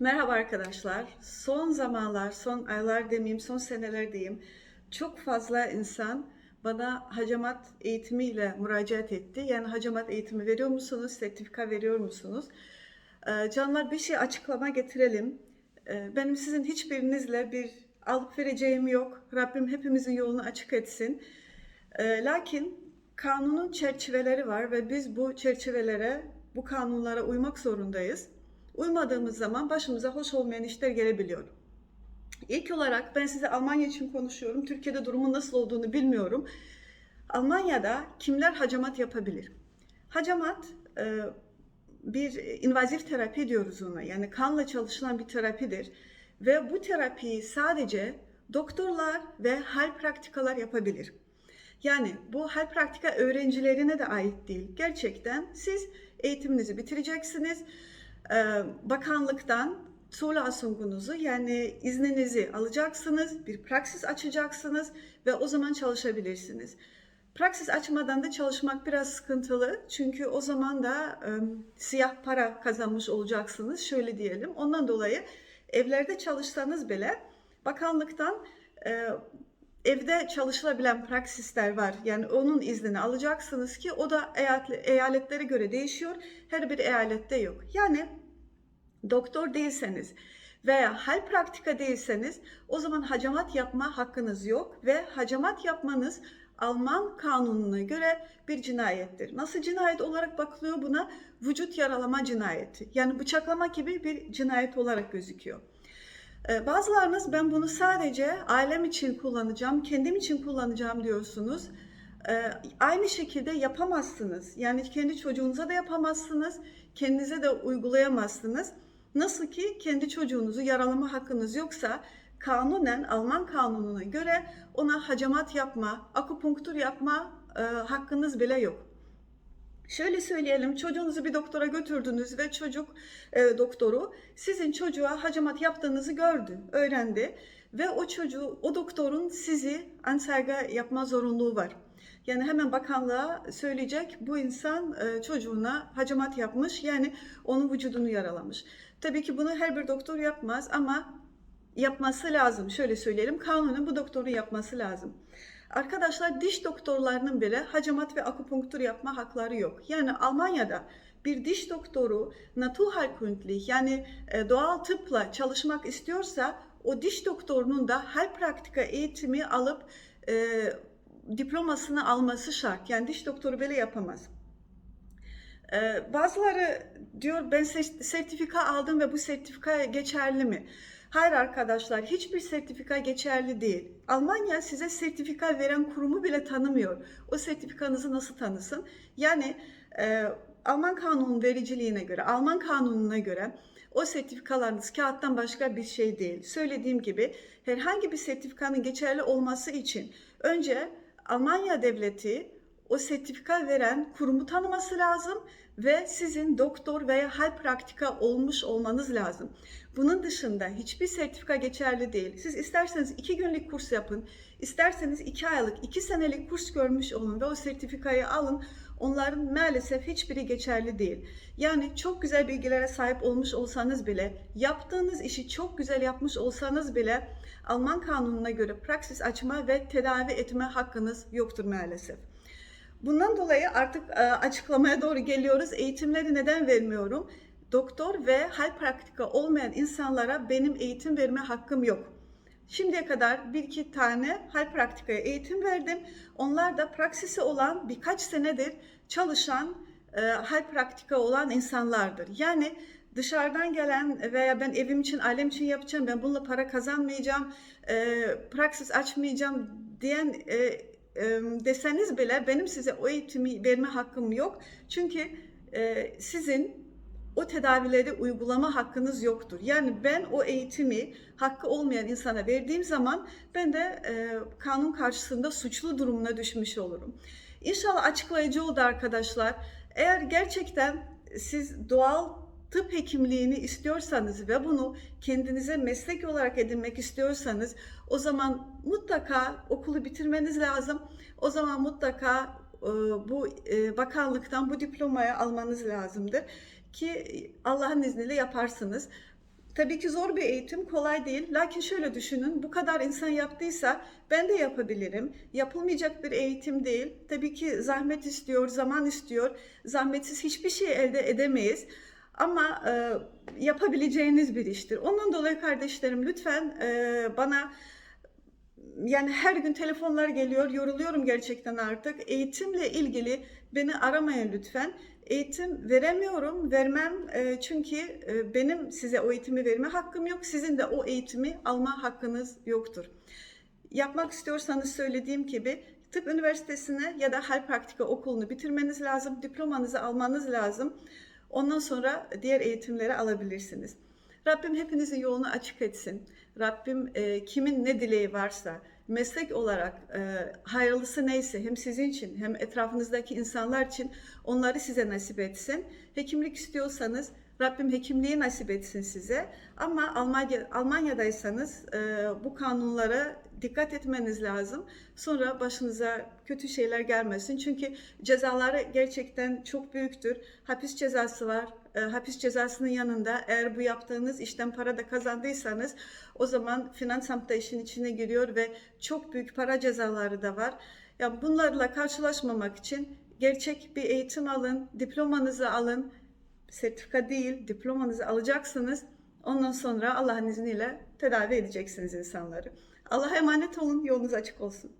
Merhaba arkadaşlar. Son zamanlar, son aylar demeyeyim, son seneler diyeyim. Çok fazla insan bana hacamat eğitimiyle müracaat etti. Yani hacamat eğitimi veriyor musunuz, sertifika veriyor musunuz? Ee, canlar bir şey açıklama getirelim. Ee, benim sizin hiçbirinizle bir alıp vereceğim yok. Rabbim hepimizin yolunu açık etsin. Ee, lakin kanunun çerçeveleri var ve biz bu çerçevelere, bu kanunlara uymak zorundayız. Uymadığımız zaman başımıza hoş olmayan işler gelebiliyor. İlk olarak ben size Almanya için konuşuyorum. Türkiye'de durumun nasıl olduğunu bilmiyorum. Almanya'da kimler hacamat yapabilir? Hacamat e, bir invazif terapi diyoruz ona. Yani kanla çalışılan bir terapidir. Ve bu terapiyi sadece doktorlar ve hal praktikalar yapabilir. Yani bu hal praktika öğrencilerine de ait değil. Gerçekten siz eğitiminizi bitireceksiniz. Ee, bakanlıktan Zulassungunuzu yani izninizi alacaksınız, bir praksis açacaksınız ve o zaman çalışabilirsiniz. Praksis açmadan da çalışmak biraz sıkıntılı çünkü o zaman da e, siyah para kazanmış olacaksınız şöyle diyelim. Ondan dolayı evlerde çalışsanız bile bakanlıktan e, evde çalışılabilen praksisler var. Yani onun iznini alacaksınız ki o da eyaletlere göre değişiyor. Her bir eyalette yok. Yani doktor değilseniz veya hal praktika değilseniz o zaman hacamat yapma hakkınız yok ve hacamat yapmanız Alman kanununa göre bir cinayettir. Nasıl cinayet olarak bakılıyor buna? Vücut yaralama cinayeti. Yani bıçaklama gibi bir cinayet olarak gözüküyor. Ee, bazılarınız ben bunu sadece ailem için kullanacağım, kendim için kullanacağım diyorsunuz. Ee, aynı şekilde yapamazsınız. Yani kendi çocuğunuza da yapamazsınız, kendinize de uygulayamazsınız. Nasıl ki kendi çocuğunuzu yaralama hakkınız yoksa kanunen Alman kanununa göre ona hacamat yapma, akupunktur yapma e, hakkınız bile yok. Şöyle söyleyelim, çocuğunuzu bir doktora götürdünüz ve çocuk e, doktoru sizin çocuğa hacamat yaptığınızı gördü, öğrendi ve o çocuğu, o doktorun sizi anserga yapma zorunluluğu var. Yani hemen bakanlığa söyleyecek bu insan e, çocuğuna hacamat yapmış yani onun vücudunu yaralamış. Tabii ki bunu her bir doktor yapmaz ama yapması lazım. Şöyle söyleyelim kanunun bu doktorun yapması lazım. Arkadaşlar diş doktorlarının bile hacamat ve akupunktur yapma hakları yok. Yani Almanya'da bir diş doktoru Naturheilkundlich yani e, doğal tıpla çalışmak istiyorsa o diş doktorunun da Heilpraktika eğitimi alıp e, diplomasını alması şart. Yani diş doktoru böyle yapamaz. Ee, bazıları diyor ben sertifika aldım ve bu sertifika geçerli mi? Hayır arkadaşlar hiçbir sertifika geçerli değil. Almanya size sertifika veren kurumu bile tanımıyor. O sertifikanızı nasıl tanısın? Yani e, Alman kanunun vericiliğine göre, Alman kanununa göre o sertifikalarınız kağıttan başka bir şey değil. Söylediğim gibi herhangi bir sertifikanın geçerli olması için önce Almanya devleti o sertifika veren kurumu tanıması lazım ve sizin doktor veya hal praktika olmuş olmanız lazım. Bunun dışında hiçbir sertifika geçerli değil. Siz isterseniz iki günlük kurs yapın, isterseniz iki aylık, iki senelik kurs görmüş olun ve o sertifikayı alın. Onların maalesef hiçbiri geçerli değil. Yani çok güzel bilgilere sahip olmuş olsanız bile, yaptığınız işi çok güzel yapmış olsanız bile Alman kanununa göre praksis açma ve tedavi etme hakkınız yoktur maalesef. Bundan dolayı artık e, açıklamaya doğru geliyoruz. Eğitimleri neden vermiyorum? Doktor ve hal praktika olmayan insanlara benim eğitim verme hakkım yok. Şimdiye kadar bir iki tane hal praktikaya eğitim verdim. Onlar da praksisi olan birkaç senedir çalışan e, hal praktika olan insanlardır. Yani dışarıdan gelen veya ben evim için, ailem için yapacağım, ben bununla para kazanmayacağım, e, praksis açmayacağım diyen e, deseniz bile benim size o eğitimi verme hakkım yok. Çünkü e, sizin o tedavileri uygulama hakkınız yoktur. Yani ben o eğitimi hakkı olmayan insana verdiğim zaman ben de e, kanun karşısında suçlu durumuna düşmüş olurum. İnşallah açıklayıcı oldu arkadaşlar. Eğer gerçekten siz doğal tıp hekimliğini istiyorsanız ve bunu kendinize meslek olarak edinmek istiyorsanız o zaman mutlaka okulu bitirmeniz lazım. O zaman mutlaka e, bu e, bakanlıktan bu diplomayı almanız lazımdır ki Allah'ın izniyle yaparsınız. Tabii ki zor bir eğitim, kolay değil. Lakin şöyle düşünün, bu kadar insan yaptıysa ben de yapabilirim. Yapılmayacak bir eğitim değil. Tabii ki zahmet istiyor, zaman istiyor. Zahmetsiz hiçbir şey elde edemeyiz. Ama e, yapabileceğiniz bir iştir. Ondan dolayı kardeşlerim lütfen e, bana yani her gün telefonlar geliyor, yoruluyorum gerçekten artık. Eğitimle ilgili beni aramayın lütfen. Eğitim veremiyorum, vermem e, çünkü e, benim size o eğitimi verme hakkım yok. Sizin de o eğitimi alma hakkınız yoktur. Yapmak istiyorsanız söylediğim gibi tıp üniversitesine ya da hal praktika okulunu bitirmeniz lazım, diplomanızı almanız lazım. Ondan sonra diğer eğitimleri alabilirsiniz. Rabbim hepinizin yolunu açık etsin. Rabbim e, kimin ne dileği varsa meslek olarak e, hayırlısı neyse hem sizin için hem etrafınızdaki insanlar için onları size nasip etsin. Hekimlik istiyorsanız Rabbim hekimliği nasip etsin size. Ama Almanya, Almanya'daysanız e, bu kanunlara dikkat etmeniz lazım. Sonra başınıza kötü şeyler gelmesin. Çünkü cezaları gerçekten çok büyüktür. Hapis cezası var. E, hapis cezasının yanında eğer bu yaptığınız işten para da kazandıysanız o zaman Finansamt da işin içine giriyor ve çok büyük para cezaları da var. Ya bunlarla karşılaşmamak için gerçek bir eğitim alın, diplomanızı alın. Sertifika değil, diplomanızı alacaksınız. Ondan sonra Allah'ın izniyle tedavi edeceksiniz insanları. Allah'a emanet olun, yolunuz açık olsun.